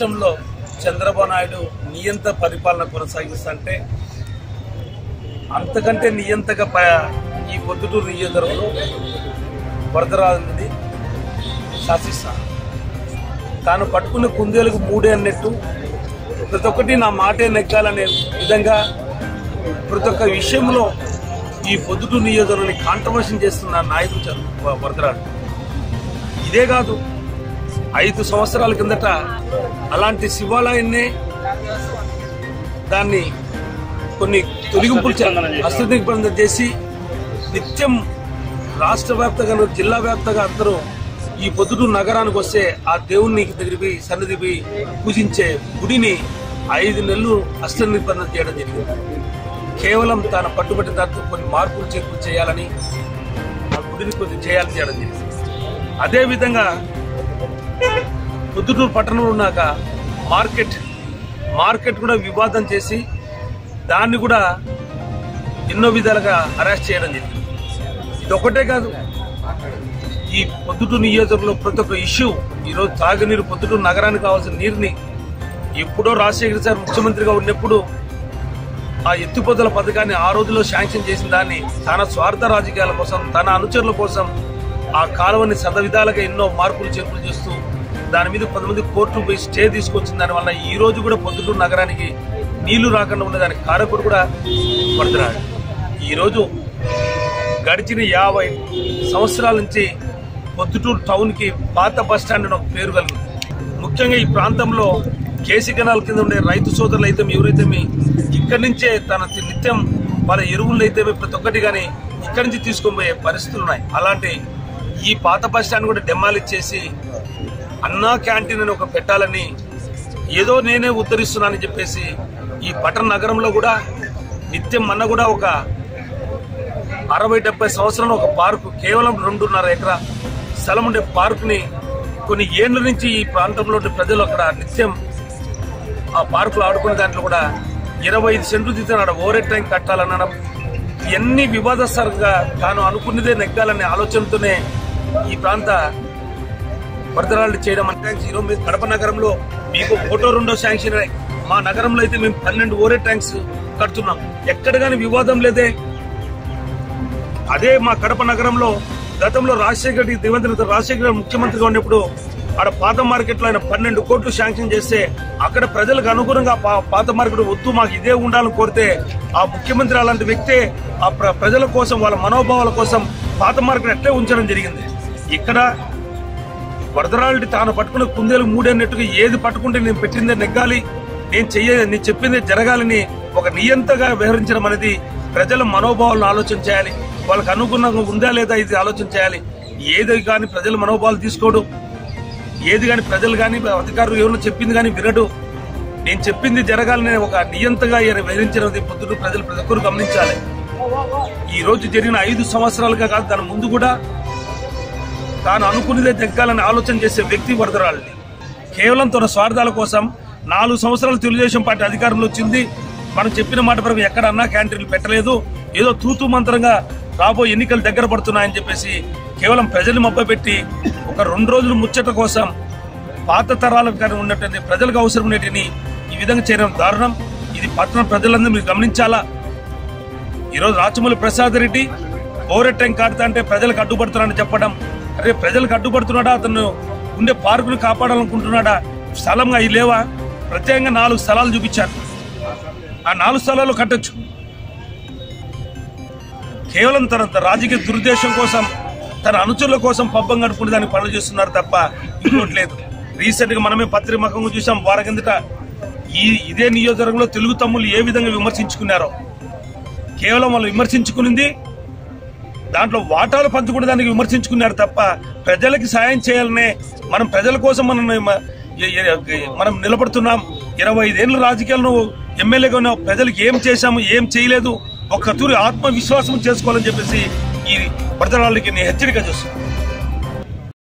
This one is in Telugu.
రాష్ట్రంలో చంద్రబాబు నాయుడు నియంత పరిపాలన కొనసాగిస్తుంటే అంతకంటే నియంతగా ప- ఈ పొద్దుటూరు నియోజకవర్గంలో వరదరాజుది శాసిస్తాను తాను పట్టుకున్న కుందేలకు మూడే అన్నట్టు ప్రతి ఒక్కటి నా మాటే నెగ్గాలనే విధంగా ప్రతి ఒక్క విషయంలో ఈ పొద్దుటూరు నియోజకవర్గాన్ని కాంట్రవర్షన్ చేస్తున్న నాయకుడు వరదరాజు. ఇదే కాదు ఐదు సంవత్సరాల కిందట అలాంటి శివాలయాన్ని దాన్ని కొన్ని తొలగింపులు హస్తదిగ్బంధం చేసి నిత్యం రాష్ట్ర వ్యాప్తంగా జిల్లా వ్యాప్తంగా అందరూ ఈ పొద్దుటూరు నగరానికి వస్తే ఆ దేవుణ్ణి దగ్గరికి పోయి పూజించే గుడిని ఐదు నెలలు హస్తనిర్బంధం చేయడం జరిగింది. కేవలం తాను పట్టుబట్టిన దాంతో కొన్ని మార్పులు చేర్పులు చేయాలని ఆ గుడిని కొద్దిగా చేయాలని చేయడం జరిగింది. అదేవిధంగా పొద్దుటూరు పట్టణంలో ఉన్నాక మార్కెట్ మార్కెట్ కూడా వివాదం చేసి దాన్ని కూడా ఎన్నో విధాలుగా అరెస్ట్ చేయడం జరిగింది. ఇది ఒకటే కాదు ఈ పొద్దుటూరు నియోజకవర్గంలో ప్రతి ఒక్క ఇష్యూ ఈరోజు తాగునీరు పొద్దుటూరు నగరానికి కావాల్సిన నీరుని ఎప్పుడో రాజశేఖర్ సార్ ముఖ్యమంత్రిగా ఉన్నప్పుడు ఆ ఎత్తిపోతల పథకాన్ని ఆ రోజులో శాంక్షన్ చేసిన దాన్ని తన స్వార్థ రాజకీయాల కోసం తన అనుచరుల కోసం ఆ కాలువని సదవిధాలుగా ఎన్నో మార్పులు చేర్పులు చేస్తూ దాని మీద కొంతమంది కోర్టు పోయి స్టే తీసుకొచ్చిన దానివల్ల ఈ రోజు కూడా పొద్దుటూరు నగరానికి నీళ్ళు రాకుండా ఉన్న దానికి కారకుడు కూడా పడుతున్నాడు. ఈరోజు గడిచిన యాభై సంవత్సరాల నుంచి పొద్దుటూరు టౌన్కి పాత బస్ ఒక పేరు కలిగింది. ముఖ్యంగా ఈ ప్రాంతంలో కేసీ కెనాల్ కింద ఉండే రైతు సోదరులు అయితే ఎవరైతే మీ ఇక్కడి నుంచే తన నిత్యం వాళ్ళ ఎరువులు అయితే ప్రతి ఒక్కటి కానీ ఇక్కడి నుంచి తీసుకొని పోయే పరిస్థితులు ఉన్నాయి. అలాంటి ఈ పాత బస్ స్టాండ్ కూడా డెమాలిష్ చేసి అన్నా క్యాంటీన్ అని ఒక పెట్టాలని ఏదో నేనే ఉద్ధరిస్తున్నానని చెప్పేసి ఈ పట్టణ నగరంలో కూడా నిత్యం మన కూడా ఒక అరవై డెబ్బై సంవత్సరాలు ఒక పార్కు కేవలం రెండున్నర ఎకరా స్థలం ఉండే పార్కుని కొన్ని ఏళ్ళ నుంచి ఈ ప్రాంతంలో ప్రజలు అక్కడ నిత్యం ఆ పార్కులో ఆడుకునే దాంట్లో కూడా ఇరవై ఐదు సెంట్లు తీసిన ఓవర్ ట్యాంక్ కట్టాలనడం ఇవన్నీ వివాదస్తరంగా తాను అనుకున్నదే నెగ్గాలనే ఆలోచనతోనే ఈ ప్రాంత వరదరాళ్ళు చేయడం ట్యాంక్స్ ఈరోజు మీరు కడప నగరంలో మీకు ఫోటో రెండో శాంక్షన్ మా నగరంలో అయితే మేము పన్నెండు ఓరే ట్యాంక్స్ కడుతున్నాం. ఎక్కడ కానీ వివాదం లేదే. అదే మా కడప నగరంలో గతంలో రాజశేఖర రెడ్డి దివంగత రాజశేఖర రెడ్డి ముఖ్యమంత్రిగా ఉన్నప్పుడు ఆడ పాత మార్కెట్లో ఆయన పన్నెండు కోట్లు శాంక్షన్ చేస్తే అక్కడ ప్రజలకు అనుగుణంగా పా- పాత మార్కెట్ వద్దు మాకు ఇదే ఉండాలని కోరితే ఆ ముఖ్యమంత్రి అలాంటి వ్యక్తే ఆ ప్ర- ప్రజల కోసం వాళ్ళ మనోభావాల కోసం పాత మార్కెట్ అట్లే ఉంచడం జరిగింది. ఇక్కడ వరదరాళ్ళని తాను పట్టుకున్న కుందేలు మూడన్నట్టుగా ఏది పట్టుకుంటే నేను పెట్టిందే నెగ్గాలి నేను చెయ్య నేను చెప్పిందే జరగాలని ఒక నియంతగా వ్యవహరించడం అనేది ప్రజల మనోభావాలను ఆలోచన చేయాలి. వాళ్ళకి అనుగుణంగా ఉందా లేదా ఇది ఆలోచన చేయాలి. ఏది కానీ ప్రజల మనోభావాలు తీసుకోడు. ఏది కానీ ప్రజలు కానీ అధికారులు ఎవరు చెప్పింది కానీ వినడు. నేను చెప్పింది జరగాలని ఒక నియంతగా ఈయన వ్యవహరించినది పొద్దున ప్రజలు ప్రతి ఒక్కరు గమనించాలి. ఈ రోజు జరిగిన ఐదు సంవత్సరాలుగా కాదు దాని ముందు కూడా తాను అనుకున్నదే జగ్గాలని ఆలోచన చేసే వ్యక్తి వరదరాళ్ళని కేవలం తన స్వార్థాల కోసం నాలుగు సంవత్సరాలు తెలుగుదేశం పార్టీ అధికారంలో వచ్చింది. మనం చెప్పిన మాట ప్రకారం ఎక్కడన్నా క్యాంటీన్లు పెట్టలేదు. ఏదో తూతూ మంత్రంగా రాబోయే ఎన్నికలు దగ్గర పడుతున్నాయని చెప్పేసి కేవలం ప్రజలు మబ్బపెట్టి ఒక రెండు రోజులు ముచ్చట కోసం పాత తరాలకు కానీ ఉన్నటువంటి ప్రజలకు అవసరం ఉండేటిని ఈ విధంగా చేయడం దారుణం. ఇది పట్టణ ప్రజలందరూ మీరు గమనించాలా? ఈరోజు రాచమూలి ప్రసాద్ రెడ్డి ఓవర్ కాడుతా అంటే ప్రజలకు అడ్డుపడుతున్నారని చెప్పడం అరే ప్రజలకు అడ్డుపడుతున్నాడా? అతను ఉండే పార్కును కాపాడాలనుకుంటున్నాడా? స్థలంగా అవి లేవా? ప్రత్యేకంగా నాలుగు స్థలాలు చూపించారు. ఆ నాలుగు స్థలాలు కట్టొచ్చు. కేవలం తన తన రాజకీయ దురుద్దేశం కోసం తన అనుచరుల కోసం పబ్బం గడుపుకునే దానికి పనులు చేస్తున్నారు తప్ప ఇంకోటి లేదు. రీసెంట్గా మనమే పత్రిమకంగా చూసాం వారం కిందట ఈ ఇదే నియోజకవర్గంలో తెలుగు తమ్ముళ్ళు ఏ విధంగా విమర్శించుకున్నారో. కేవలం వాళ్ళు విమర్శించుకునింది దాంట్లో వాటాలు పంచుకునే దానికి విమర్శించుకున్నారు తప్ప ప్రజలకి సాయం చేయాలనే మనం ప్రజల కోసం మనం మనం నిలబడుతున్నాం. ఇరవై ఐదేళ్ళు రాజకీయాలను ఎమ్మెల్యేగా ఉన్న ప్రజలకు ఏం చేశాము ఏం చేయలేదు ఒక్క తూరి ఆత్మవిశ్వాసం చేసుకోవాలని చెప్పేసి ఈ ప్రజలకి నేను హెచ్చరిక చేస్తున్నాను.